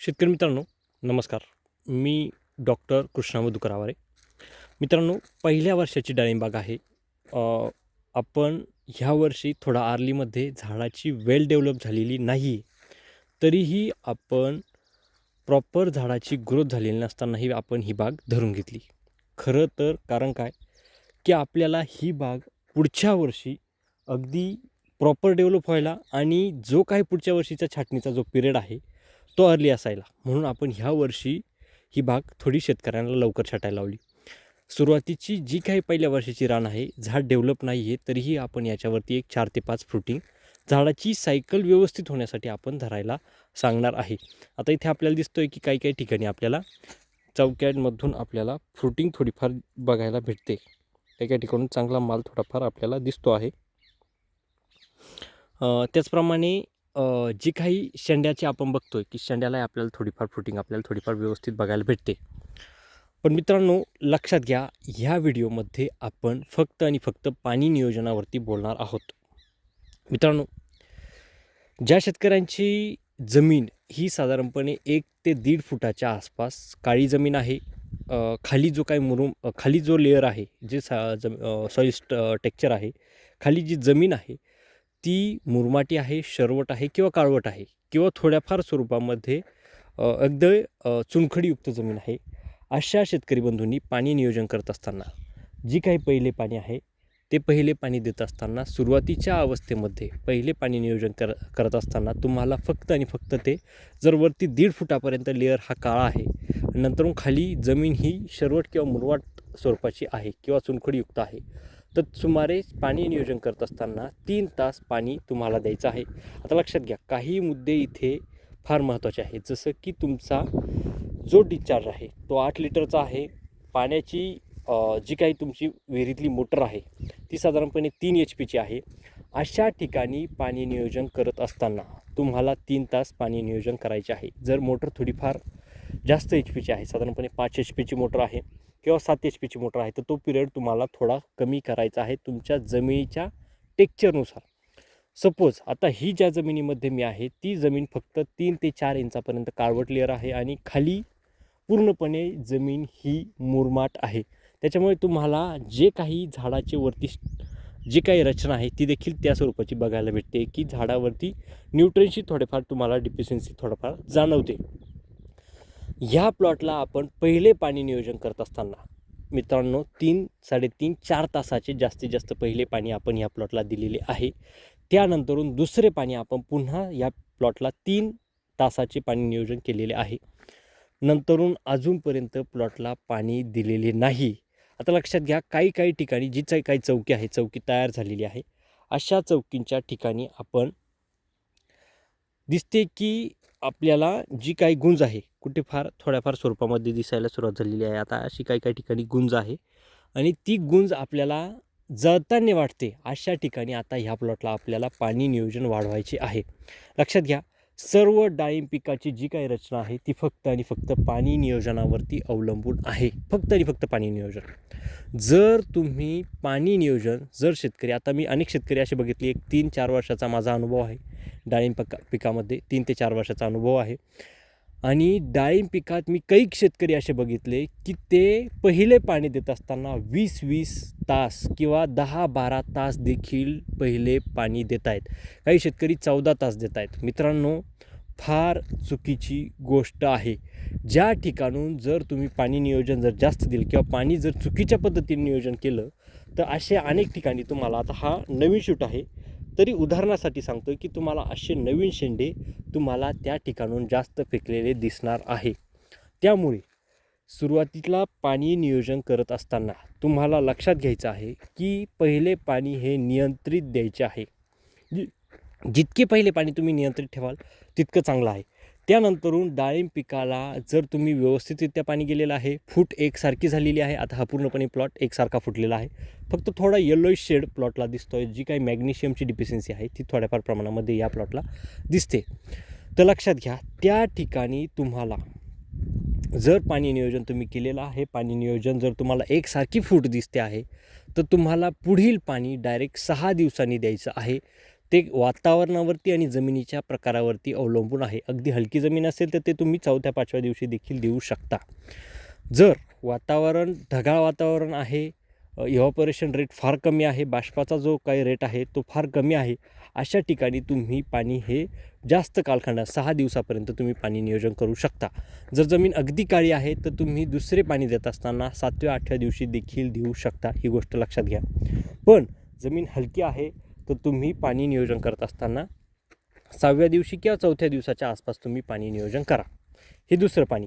शेतकरी मित्रांनो नमस्कार. मी डॉक्टर कृष्णा मधुकर मित्रांनो पहिल्या वर्षाची डाळिंबाग आहे. आपण ह्या वर्षी थोडा आर्लीमध्ये झाडाची वेल डेव्हलप झालेली नाही. तरीही आपण प्रॉपर झाडाची ग्रोथ झालेली नसतानाही आपण ही बाग धरून घेतली. खरं तर कारण काय? की आपल्याला ही बाग पुढच्या वर्षी अगदी प्रॉपर डेव्हलप व्हायला आणि जो काही पुढच्या वर्षीचा छाटणीचा जो पिरियड आहे तो अर्ली असायला. म्हणून आपण ह्या वर्षी ही बाग थोडी शेतकऱ्यांना लवकर छाटायला लावली. सुरुवातीची जी काही पहिल्या वर्षाची रान आहे झाड डेव्हलप नाही आहे तरीही आपण याच्यावरती एक चार ते पाच फ्रुटिंग झाडाची सायकल व्यवस्थित होण्यासाठी आपण धरायला सांगणार आहे. आता इथे आपल्याला दिसतो आहे की काही काही ठिकाणी आपल्याला चौक्यांमधून आपल्याला फ्रुटिंग थोडीफार बघायला भेटते. काही काही ठिकाणून चांगला माल थोडाफार आपल्याला दिसतो आहे. त्याचप्रमाणे जी काही शेंड्याची आपण बघतोय की शेंड्याला आपल्याला थोडीफार फ्रुटिंग आपल्याला थोडीफार व्यवस्थित बघायला भेटते. पण मित्रांनो लक्षात घ्या ह्या व्हिडिओमध्ये आपण फक्त आणि फक्त पाणी नियोजनावरती बोलणार आहोत. मित्रांनो ज्या शेतकऱ्यांची जमीन ही साधारणपणे एक ते दीड फुटाच्या आसपास काळी जमीन आहे खाली जो काही मुरुम खाली जो लेअर आहे जे सा जम सॉईल टेक्चर आहे खाली जी जमीन आहे ती मुरमाटी आहे शरवट आहे किंवा काळवट आहे किंवा थोड्याफार स्वरूपामध्ये अगदी चुनखडीयुक्त जमीन आहे अशा शेतकरी बंधूंनी पाणी नियोजन करत असताना जी काही पहिले पाणी आहे ते पहिले पाणी देत असताना सुरुवातीच्या अवस्थेमध्ये पहिले पाणी नियोजन कर करत असताना तुम्हाला फक्त आणि फक्त ते जर वरती दीड फुटापर्यंत लेअर हा काळा आहे नंतरून खाली जमीन ही शरवट किंवा मुरवाट स्वरूपाची आहे किंवा चुनखडीयुक्त आहे तर सुमारे पाणी नियोजन करत असताना तीन तास पाणी तुम्हाला द्यायचं आहे. आता लक्षात घ्या काही मुद्दे इथे फार महत्त्वाचे आहेत. जसं की तुमचा जो डिस्चार्ज आहे तो आठ लिटरचा आहे. पाण्याची जी काही तुमची विहिरीतली मोटर आहे ती साधारणपणे तीन एच पीची आहे. अशा ठिकाणी पाणी नियोजन करत असताना तुम्हाला तीन तास पाणी नियोजन करायचे आहे. जर मोटर थोडीफार जास्त एच पीची आहे साधारणपणे पाच एच पीची मोटर आहे किंवा सात एच पीची मोटर आहे तर तो पिरियड तुम्हाला थोडा कमी करायचा आहे तुमच्या जमिनीच्या टेक्चरनुसार सपोज आता ही ज्या जमिनीमध्ये मी आहे ती जमीन फक्त तीन ते चार इंचापर्यंत काळवट लेअर आहे आणि खाली पूर्णपणे जमीन ही मुरमाट आहे. त्याच्यामुळे तुम्हाला जे काही झाडाचे वरती जी काही रचना आहे ती देखील त्या स्वरूपाची बघायला भेटते की झाडावरती न्यूट्रनशी थोडेफार तुम्हाला डिफिशियन्सी थोडंफार जाणवते. ह्या प्लॉटला आपण पहिले पाणी नियोजन करत असताना मित्रांनो तीन साडेतीन चार तासाचे जास्तीत जास्त पहिले पाणी आपण या प्लॉटला दिलेले आहे. त्यानंतरून दुसरे पाणी आपण पुन्हा या प्लॉटला तीन तासाचे पाणी नियोजन केलेले आहे. नंतरून अजूनपर्यंत प्लॉटला पाणी दिलेले नाही. आता लक्षात घ्या काही काही ठिकाणी जी काही काही चौकी आहे चौकी तयार झालेली आहे. अशा चौकींच्या ठिकाणी आपण दिसते की आपल्याला जी काही गुंज आहे कुठे फार थोड्याफार स्वरूपामध्ये दिसायला सुरुवात झालेली आहे. आता अशी काही काही ठिकाणी गुंज आहे आणि ती गुंज आपल्याला जळताना वाटते. अशा ठिकाणी आता ह्या प्लॉटला आपल्याला पाणी नियोजन वाढवायचे आहे. लक्षात घ्या सर्व डाळिंब पिकाची जी काही रचना आहे ती फक्त आणि फक्त पाणी नियोजनावरती अवलंबून आहे. फक्त आणि फक्त पाणी नियोजन. जर तुम्ही पाणी नियोजन जर शेतकरी आता मी अनेक शेतकरी असे बघितले एक तीन चार वर्षाचा माझा अनुभव आहे डाळिंब पिका पिकामध्ये तीन ते चार वर्षाचा अनुभव आहे. आणि डाळिंब पिकात मी काही शेतकरी असे बघितले की ते पहिले पाणी देत असताना वीस वीस तास किंवा दहा बारा तास देखील पहिले पाणी देत आहेत. काही शेतकरी चौदा तास देत आहेत. मित्रांनो फार चुकीची गोष्ट आहे. ज्या ठिकाणून जर तुम्ही पाणी नियोजन जर जास्त दिलं किंवा पाणी जर चुकीच्या पद्धतीने नियोजन केलं तर असे अनेक ठिकाणी तुम्हाला आता हा नवीन शूट आहे. तरी उदाहरणासाठी सांगतोय की तुम्हाला असे नवीन शेंडे तुम्हाला त्या ठिकाणून जास्त फेकलेले दिसणार आहे. त्यामुळे सुरुवातीला पाणी नियोजन करत असताना तुम्हाला लक्षात घ्यायचं आहे की पहिले पाणी हे नियंत्रित द्यायचे आहे. जितके पहिले पाणी तुम्ही नियंत्रित ठेवाल तितकं चांगलं आहे. त्यानंतरून डाळिंब पिकाला जर तुम्ही व्यवस्थितरित्या पाणी गेलेलं आहे फूट एकसारखी झालेली आहे आता हा पूर्णपणे प्लॉट एकसारखा फुटलेला आहे फक्त थोडा येलोइश शेड प्लॉटला दिसतो आहे जी काही मॅग्नेशियमची डिफिशियन्सी आहे ती थोड्याफार प्रमाणामध्ये या प्लॉटला दिसते. तर लक्षात घ्या त्या ठिकाणी तुम्हाला जर पाणी नियोजन तुम्ही केलेलं आहे पाणी नियोजन जर तुम्हाला एकसारखी फूट दिसते आहे तर तुम्हाला पुढील पाणी डायरेक्ट सहा दिवसांनी द्यायचं आहे. ते वातावरणावरती आणि जमिनीच्या प्रकारावरती अवलंबून आहे. अगदी हलकी जमीन असेल तर ते तुम्ही चौथ्या पाचव्या दिवशी देखील देऊ शकता. जर वातावरण ढगाळ वातावरण आहे इव्हॉपरेशन रेट फार कमी आहे बाष्पाचा जो काही रेट आहे तो फार कमी आहे अशा ठिकाणी तुम्ही पाणी हे जास्त कालखंडात सहा दिवसापर्यंत तुम्ही पाणी नियोजन करू शकता. जर जमीन अगदी काळी आहे तर तुम्ही दुसरे पाणी देत असताना सातव्या आठव्या दिवशी देखील देऊ शकता ही गोष्ट लक्षात घ्या. पण जमीन हलकी आहे तर तुम्ही पाणी नियोजन करत असताना सहाव्या दिवशी किंवा चौथ्या दिवसाच्या आसपास तुम्ही पाणी नियोजन करा. हे दुसरं पाणी.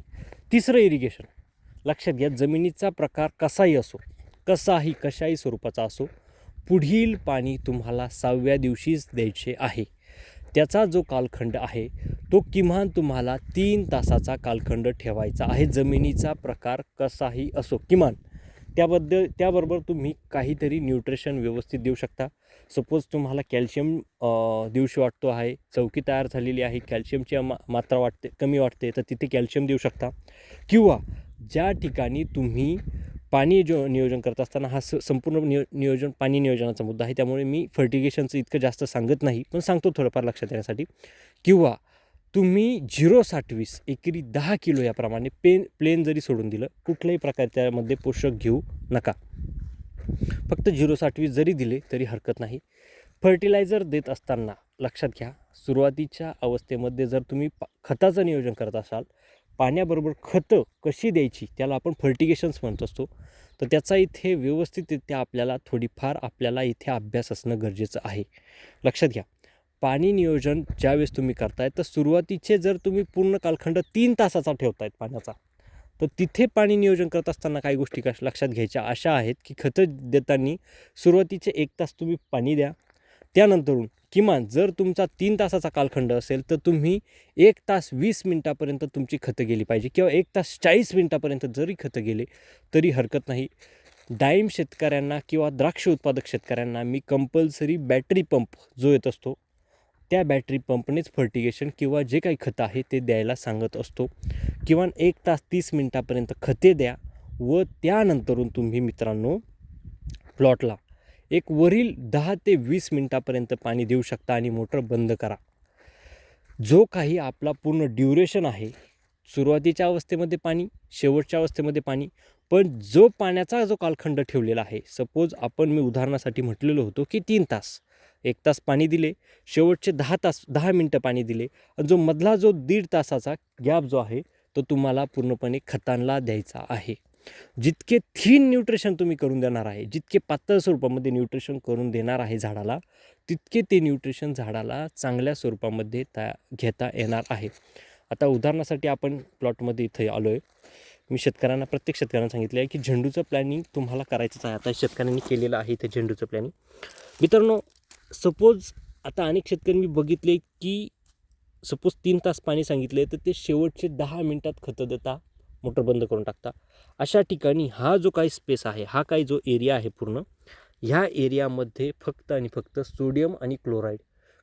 तिसरं इरिगेशन लक्षात घ्या जमिनीचा प्रकार कसाही असो कसाही कशाही स्वरूपाचा असो पुढील पाणी तुम्हाला सहाव्या दिवशीच द्यायचे आहे. त्याचा जो कालखंड आहे तो किमान तुम्हाला तीन तासाचा कालखंड ठेवायचा आहे. जमिनीचा प्रकार कसाही असो किमान त्याबद्दल त्याबरोबर तुम्ही काहीतरी न्यूट्रिशन व्यवस्थित देऊ शकता. सपोज तुम्हाला कॅल्शियम दिवशी वाटतो आहे चौकी तयार झालेली आहे कॅल्शियमची मा मात्रा वाटते कमी वाटते तर तिथे कॅल्शियम देऊ शकता. किंवा ज्या ठिकाणी तुम्ही पाणी जो नियोजन करत असताना हा स संपूर्ण नियो नियोजन पाणी नियोजनाचा मुद्दा आहे. त्यामुळे मी फर्टिगेशनचं इतकं जास्त सांगत नाही पण सांगतो थोडंफार लक्षात येण्यासाठी. किंवा तुम्ही झिरो साठवीस एकरी दहा किलो याप्रमाणे पेन प्लेन जरी सोडून दिलं कुठल्याही प्रकारे त्यामध्ये पोषक घेऊ नका. फक्त झिरो साठवीस जरी दिले तरी हरकत नाही. फर्टिलायझर देत असताना लक्षात घ्या सुरुवातीच्या अवस्थेमध्ये जर तुम्ही पा खताचं नियोजन करत असाल पाण्याबरोबर खतं कशी द्यायची त्याला आपण फर्टिगेशन्स म्हणत असतो. तर त्याचा इथे व्यवस्थितरित्या आपल्याला थोडीफार आपल्याला इथे अभ्यास असणं गरजेचं आहे. लक्षात घ्या. पाणी नियोजन ज्यावेळेस तुम्ही करताय तर सुरुवातीचे जर तुम्ही पूर्ण कालखंड तीन तासाचा ठेवतायत पाण्याचा तर तिथे पाणी नियोजन करत असताना काही गोष्टी कश लक्षात घ्यायच्या. अशा आहेत की खतं देताना सुरुवातीचे एक तास तुम्ही पाणी द्या. त्यानंतरून किमान जर तुमचा तीन तासाचा कालखंड असेल तर तुम्ही एक तास वीस मिनटापर्यंत तुमची खतं गेली पाहिजे किंवा एक तास चाळीस मिनटापर्यंत जरी खतं गेले तरी हरकत नाही. डाळिंब शेतकऱ्यांना किंवा द्राक्ष उत्पादक शेतकऱ्यांना मी कंपल्सरी बॅटरी पंप जो येत असतो त्या बॅटरी पंपनेच फर्टिगेशन किंवा जे काही खतं आहे ते द्यायला सांगत असतो. किमान एक तास तीस मिनटापर्यंत खते द्या व त्यानंतरून तुम्ही मित्रांनो प्लॉटला एक वरील दहा ते वीस मिनटापर्यंत पाणी देऊ शकता आणि मोटर बंद करा. जो काही आपला पूर्ण ड्युरेशन आहे सुरुवातीच्या अवस्थेमध्ये पाणी शेवटच्या अवस्थेमध्ये पाणी पण जो पाण्याचा जो कालखंड ठेवलेला आहे सपोज आपण मी उदाहरणासाठी म्हटलेलो होतो की तीन तास. एक तास पाणी दिले. शेवटचे दहा तास दहा मिनटं पाणी दिले. आणि जो मधला जो दीड तासाचा गॅप जो आहे तो तुम्हाला पूर्णपणे खतांना द्यायचा आहे. जितके थीन न्यूट्रिशन तुम्ही करून देणार आहे जितके पातळ स्वरूपामध्ये न्यूट्रिशन करून देणार आहे झाडाला तितके ते न्यूट्रिशन झाडाला चांगल्या स्वरूपामध्ये त्या घेता येणार आहे. आता उदाहरणासाठी आपण प्लॉटमध्ये इथे आलो आहे मी शेतकऱ्यांना प्रत्येक शेतकऱ्यांना सांगितलं आहे की झेंडूचं प्लॅनिंग तुम्हाला करायचंच आहे. आता शेतकऱ्यांनी केलेलं आहे ते झेंडूचं प्लॅनिंग मित्रांनो सपोज आता अनेक शेतकरी मी बघितले की सपोज तीन तास पाणी सांगितले तर ते शेवटचे दहा मिनटात खतं देता मोटर बंद करून टाकता. अशा ठिकाणी हा जो काही स्पेस आहे हा काही जो एरिया आहे पूर्ण ह्या एरियामध्ये फक्त आणि फक्त सोडियम आणि क्लोराईड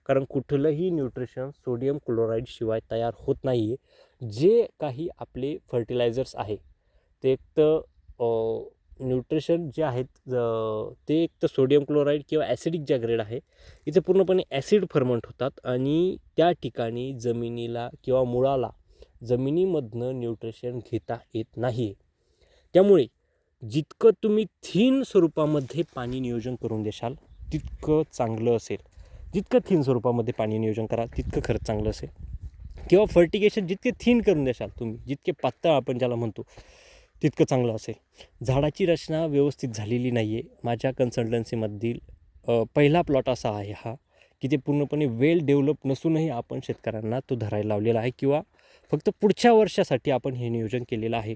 कारण कुठलंही न्यूट्रिशन सोडियम क्लोराईड शिवाय तयार होत नाही आहे जे काही आपले फर्टिलायझर्स आहे ते एक तर न्यूट्रिशन जे आहेत ते एक तर सोडियम क्लोराईड किंवा ॲसिडिक ज्या ग्रेड आहे इथे पूर्णपणे ॲसिड फर्मंट होतात आणि त्या ठिकाणी जमिनीला किंवा मुळाला जमिनीमधनं न्यूट्रिशन घेता येत नाही त्यामुळे जितकं तुम्ही थीन स्वरूपामध्ये पाणी नियोजन करून देशाल तितकं चांगलं असेल. जितकं थीन स्वरूपामध्ये पाणी नियोजन करा तितकं खरंच चांगलं असेल. किंवा फर्टिगेशन जितके थीन करून देशाल तुम्ही जितके पातळ आपण ज्याला म्हणतो तितकं चांगलं असेल. झाडाची रचना व्यवस्थित झालेली नाही आहे माझ्या कन्सल्टन्सीमधील पहिला प्लॉट असा आहे हा की ते पूर्णपणे वेल डेव्हलप नसूनही आपण शेतकऱ्यांना तो धरायला लावलेला आहे किंवा फक्त पुढच्या वर्षासाठी आपण हे नियोजन केलेलं आहे.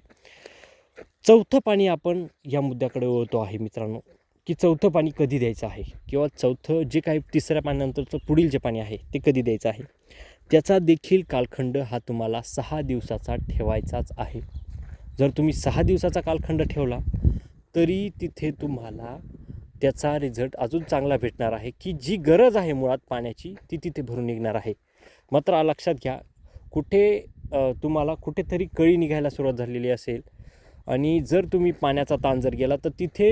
चौथं पाणी आपण या मुद्द्याकडे ओळतो आहे मित्रांनो की चौथं पाणी कधी द्यायचं आहे? किंवा चौथं जे काही तिसऱ्या पाण्यानंतरचं पुढील जे पाणी आहे ते कधी द्यायचं आहे? त्याचा देखील कालखंड हा तुम्हाला सहा दिवसाचा ठेवायचाच आहे. जर तुम्ही सहा दिवसाचा कालखंड ठेवला तरी तिथे तुम्हाला त्याचा रिझल्ट अजून चांगला भेटणार आहे की जी गरज आहे मुळात पाण्याची ती तिथे भरून निघणार आहे. मात्र लक्षात घ्या कुठे तुम्हाला कुठेतरी कळी निघायला सुरुवात झालेली असेल आणि जर तुम्ही पाण्याचा ताण जर गेला तर तिथे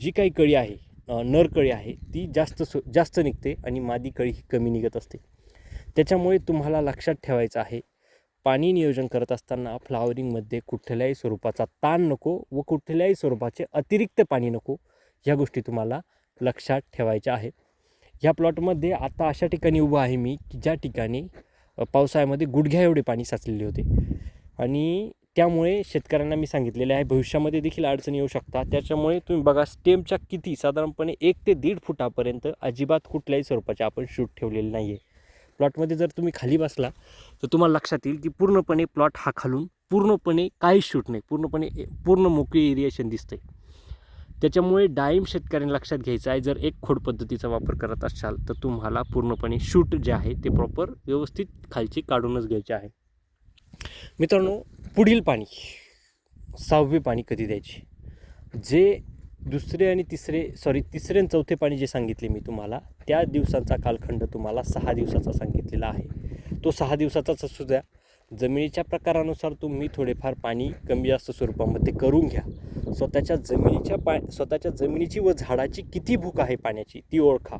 जी काही कळी आहे नर कळी आहे ती जास्त सु जास्त निघते आणि मादी कळी ही कमी निघत असते. त्याच्यामुळे तुम्हाला लक्षात ठेवायचं आहे पाणी नियोजन करत असताना फ्लावरिंगमध्ये कुठल्याही स्वरूपाचा ताण नको व कुठल्याही स्वरूपाचे अतिरिक्त पाणी नको ह्या गोष्टी तुम्हाला लक्षात ठेवायच्या आहेत. ह्या प्लॉटमध्ये आता अशा ठिकाणी उभं आहे मी की ज्या ठिकाणी पावसाळ्यामध्ये गुडघ्या एवढे पाणी साचलेले होते. आणि त्यामुळे शेतकऱ्यांना मी सांगितलेले आहे भविष्यामध्ये देखील अडचणी येऊ शकतात. त्याच्यामुळे तुम्ही बघा स्टेमच्या किती साधारणपणे एक ते दीड फुटापर्यंत अजिबात कुठल्याही स्वरूपाचे आपण शूट ठेवलेले नाही आहे प्लॉटमध्ये जर तुम्ही खाली बसला तर तुम्हाला लक्षात येईल की पूर्णपणे प्लॉट हा खालून पूर्णपणे काहीच शूट नाही. पूर्णपणे पूर्ण मोकळी एरिएशन दिसतंय. त्याच्यामुळे डाळिंब शेतकऱ्यांनी लक्षात घ्यायचं आहे. जर एक खोड पद्धतीचा वापर करत असाल तर तुम्हाला पूर्णपणे शूट जे आहे ते प्रॉपर व्यवस्थित खालची काढूनच घ्यायचे आहे. मित्रांनो पुढील पाणी सहावे पाणी कधी द्यायचे? जे दुसरे आणि तिसरे सॉरी तिसरे आणि चौथे पाणी जे सांगितले मी तुम्हाला त्या दिवसांचा कालखंड तुम्हाला सहा दिवसाचा सांगितलेला आहे. तो सहा दिवसाचाच असू द्या. जमिनीच्या प्रकारानुसार तुम्ही थोडेफार पाणी कमी जास्त स्वरूपामध्ये करून घ्या. स्वतःच्या जमिनीच्या पा स्वतःच्या जमिनीची व झाडाची किती भूक आहे पाण्याची ती ओळखा.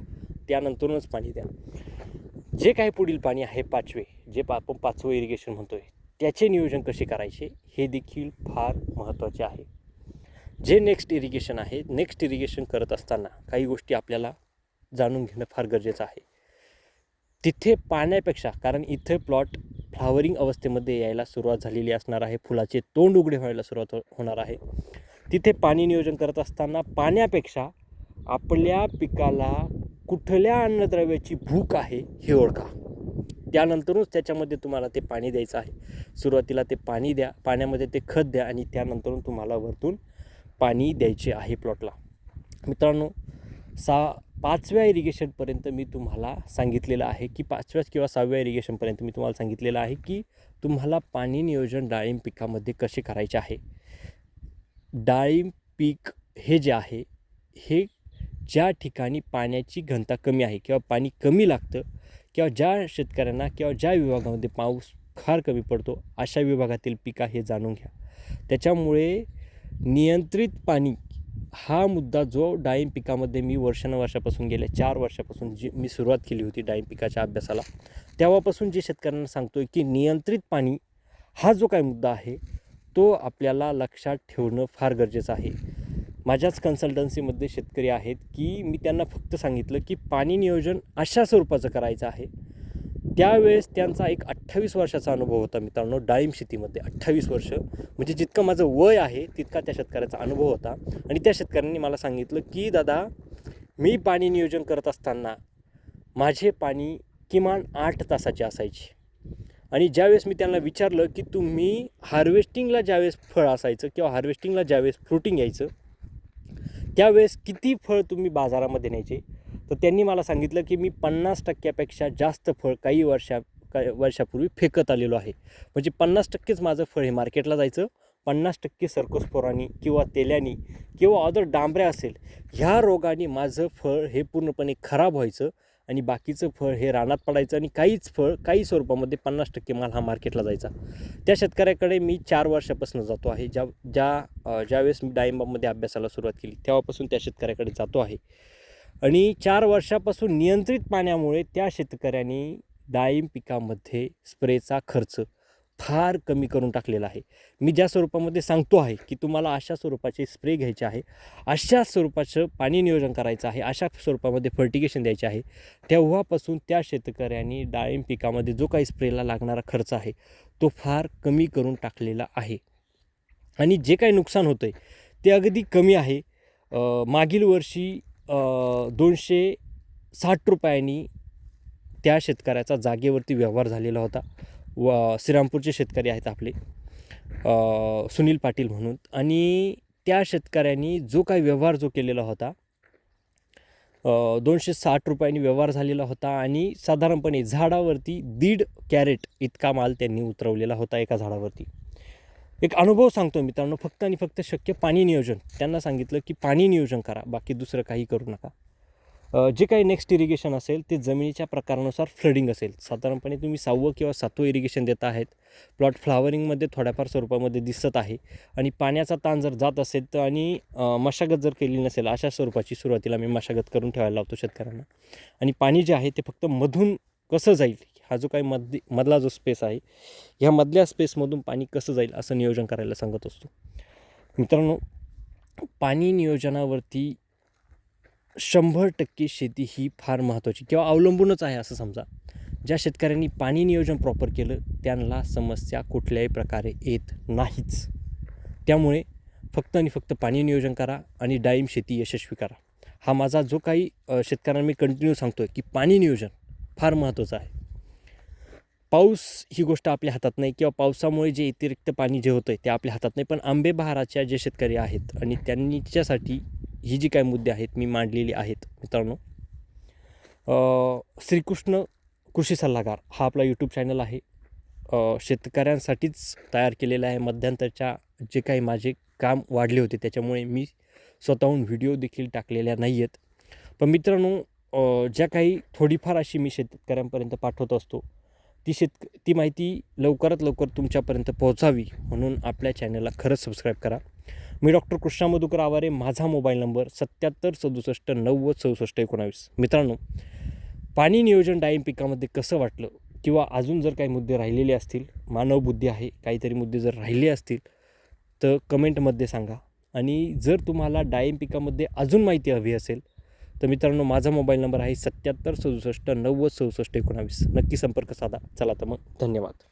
त्यानंतरूनच पाणी द्या. जे काही पुढील पाणी आहे पाचवे जे पा आपण पाचवं इरिगेशन म्हणतोय त्याचे नियोजन कसे करायचे हे देखील फार महत्त्वाचे आहे. जे नेक्स्ट इरिगेशन आहे नेक्स्ट इरिगेशन करत असताना काही गोष्टी आपल्याला जाणून घेणं फार गरजेचं आहे. तिथे पाण्यापेक्षा कारण इथे प्लॉट फ्लावरिंग अवस्थेमध्ये यायला सुरुवात झालेली असणार आहे फुलाचे तोंड उघडे व्हायला सुरुवात हो-, होणार आहे. तिथे पाणी नियोजन करत असताना पाण्यापेक्षा आपल्या पिकाला कुठल्या अन्नद्रव्याची भूक आहे हे ओळखा. त्यानंतरच त्याच्यामध्ये तुम्हाला ते पाणी द्यायचं आहे. सुरुवातीला ते पाणी द्या पाण्यामध्ये ते खत द्या आणि त्यानंतरून तुम्हाला वरतून पाणी द्यायचे आहे प्लॉटला. मित्रांनो सा पाचव्या इरिगेशनपर्यंत मी तुम्हाला सांगितलेलं आहे की पाचव्या किंवा सहाव्या इरिगेशनपर्यंत मी तुम्हाला सांगितलेलं आहे की तुम्हाला पाणी नियोजन डाळिंब पिकामध्ये कसे करायचे आहे. डाळिंब पीक हे जे आहे हे ज्या ठिकाणी पाण्याची घनता कमी आहे किंवा पाणी कमी लागतं किंवा ज्या शेतकऱ्यांना किंवा ज्या विभागामध्ये पाऊस फार कमी पडतो अशा विभागातील पिका हे जाणून घ्या. त्याच्यामुळे नियंत्रित पाणी हा मुद्दा जो डाळिंब पिकामध्ये मी वर्षानुवर्षापासून गेल्या चार वर्षापासून जी मी सुरुवात केली होती डाळिंब पिकाच्या अभ्यासाला तेव्हापासून जे शेतकऱ्यांना सांगतो आहे की नियंत्रित पाणी हा जो काय मुद्दा आहे तो आपल्याला लक्षात ठेवणं फार गरजेचं आहे. माझ्याच कन्सल्टन्सीमध्ये शेतकरी आहेत की मी त्यांना फक्त सांगितलं की पाणी नियोजन अशा स्वरूपाचं करायचं आहे त्यावेळेस त्यांचा एक अठ्ठावीस वर्षाचा अनुभव होता मित्रांनो डाळिंब शेतीमध्ये अठ्ठावीस वर्ष. म्हणजे जितकं माझं वय आहे तितका त्या शेतकऱ्याचा अनुभव होता. आणि त्या शेतकऱ्यांनी मला सांगितलं की दादा मी पाणी नियोजन करत असताना माझे पाणी किमान आठ तासाचे असायचे. आणि ज्यावेळेस मी त्यांना विचारलं की तुम्ही हार्वेस्टिंगला ज्यावेळेस फळ असायचं किंवा हार्वेस्टिंगला ज्यावेळेस फ्रुटिंग यायचं त्यावेळेस किती फळ तुम्ही बाजारामध्ये न्यायचे? तर त्यांनी मला सांगितलं की मी पन्नास टक्क्यापेक्षा जास्त फळ काही वर्षा काही वर्षापूर्वी फेकत आलेलो आहे. म्हणजे पन्नास टक्केच माझं फळ हे मार्केटला जायचं पन्नास टक्के सर्कोस्पोरानी किंवा तेल्यानी किंवा अदर डांबऱ्या असेल ह्या रोगाने माझं फळ हे पूर्णपणे खराब व्हायचं आणि बाकीचं फळ हे रानात पडायचं आणि काहीच फळ काही स्वरूपामध्ये पन्नास टक्के माल हा मार्केटला जायचा. त्या शेतकऱ्याकडे मी चार वर्षापासून जातो आहे ज्या ज्या ज्यावेळेस मी डाळिंबामध्ये अभ्यासाला सुरुवात केली तेव्हापासून त्या शेतकऱ्याकडे जातो आहे. आणि चार वर्षापासून नियंत्रित पाण्यामुळे त्या शेतकऱ्यांनी डाळिंब पिकामध्ये स्प्रेचा खर्च फार कमी करून टाकलेला आहे. मी ज्या स्वरूपामध्ये सांगतो आहे की तुम्हाला अशा स्वरूपाचे स्प्रे घ्यायचे आहे अशा स्वरूपाचं पाणी नियोजन करायचं आहे अशा स्वरूपामध्ये फर्टिगेशन द्यायचे आहे तेव्हापासून त्या शेतकऱ्यांनी डाळिंब पिकामध्ये जो काही स्प्रेला लागणारा खर्च आहे तो फार कमी करून टाकलेला आहे. आणि जे काही नुकसान होतं आहे ते अगदी कमी आहे. मागील वर्षी दोनशे साठ रुपयांनी त्या शेतकऱ्याचा जागेवरती व्यवहार झालेला होता. व श्रीरामपूरचे शेतकरी आहेत आपले सुनील पाटील म्हणून. आणि त्या शेतकऱ्यांनी जो काही व्यवहार जो केलेला होता दोनशे साठ रुपयांनी व्यवहार झालेला होता आणि साधारणपणे झाडावरती दीड कॅरेट इतका माल त्यांनी उतरवलेला होता एका झाडावरती. एक अनुभव सांगतो मित्रांनो फक्त आणि फक्त शक्य पाणी नियोजन. त्यांना सांगितलं की पाणी नियोजन करा बाकी दुसरं काही करू नका. जे काही नेक्स्ट इरिगेशन असेल ते जमिनीच्या प्रकारानुसार फ्लडिंग असेल. साधारणपणे तुम्ही सहावं किंवा सातवं इरिगेशन देत आहेत. प्लॉट फ्लावरिंगमध्ये थोड्याफार स्वरूपामध्ये दिसत आहे. आणि पाण्याचा ताण जर जात असेल तर आणि मशागत जर केली नसेल अशा स्वरूपाची सुरुवातीला मी मशागत करून ठेवायला लावतो शेतकऱ्यांना. आणि पाणी जे आहे ते फक्त मधून कसं जाईल हा जो काही मध मधला जो स्पेस आहे ह्या मधल्या स्पेसमधून पाणी कसं जाईल असं नियोजन करायला सांगत असतो. मित्रांनो पाणी नियोजनावरती शंभर टक्के शेती ही फार महत्त्वाची किंवा अवलंबूनच आहे असं समजा. ज्या शेतकऱ्यांनी पाणी नियोजन प्रॉपर केलं त्यांना समस्या कुठल्याही प्रकारे येत नाहीच. त्यामुळे फक्त आणि फक्त पाणी नियोजन करा आणि डाळिंब शेती यशस्वी करा. हा माझा जो काही शेतकऱ्यांना मी कंटिन्यू सांगतो आहे की पाणी नियोजन फार महत्त्वाचं आहे. पाऊस ही गोष्ट आपल्या हातात नाही किंवा पावसामुळे जे अतिरिक्त पाणी जे होतं आहे ते आपल्या हातात नाही. पण आंबे बहाराच्या जे शेतकरी आहेत आणि त्यांच्यासाठी ही जी काही मुद्दे आहेत मी मांडलेली आहेत मित्रांनो श्रीकृष्ण कृषी सल्लागार हा आपला यूट्यूब चॅनल आहे. शेतकऱ्यांसाठीच तयार केलेला आहे. मध्यंतरच्या जे काही माझे काम वाढले होते त्याच्यामुळे मी स्वतःहून व्हिडिओ देखील टाकलेल्या नाही आहेत पण मित्रांनो ज्या काही थोडीफार अशी मी शेतकऱ्यांपर्यंत पाठवत असतो ती शेत ती माहिती लवकरात लवकर तुमच्यापर्यंत पोहोचावी म्हणून आपल्या चॅनलला खरंच सबस्क्राईब करा. मी डॉक्टर कृष्णा मधुकर आवारे माझा मोबाईल नंबर सत्याहत्तर सदुसष्ट नव्वद चौसष्ट एकोणावीस. मित्रांनो पाणी नियोजन डाळिंब पिकामध्ये कसं वाटलं किंवा अजून जर काही मुद्दे राहिलेले असतील मानव बुद्धी आहे काहीतरी मुद्दे जर राहिले असतील तर कमेंटमध्ये सांगा. आणि जर तुम्हाला डाळिंब पिकामध्ये अजून माहिती हवी असेल तर मित्रांनो माझा मोबाईल नंबर आहे सत्याहत्तर सदुसष्ट नव्वद चौसष्ट एकोणावीस. नक्की संपर्क साधा. चला तर मग धन्यवाद.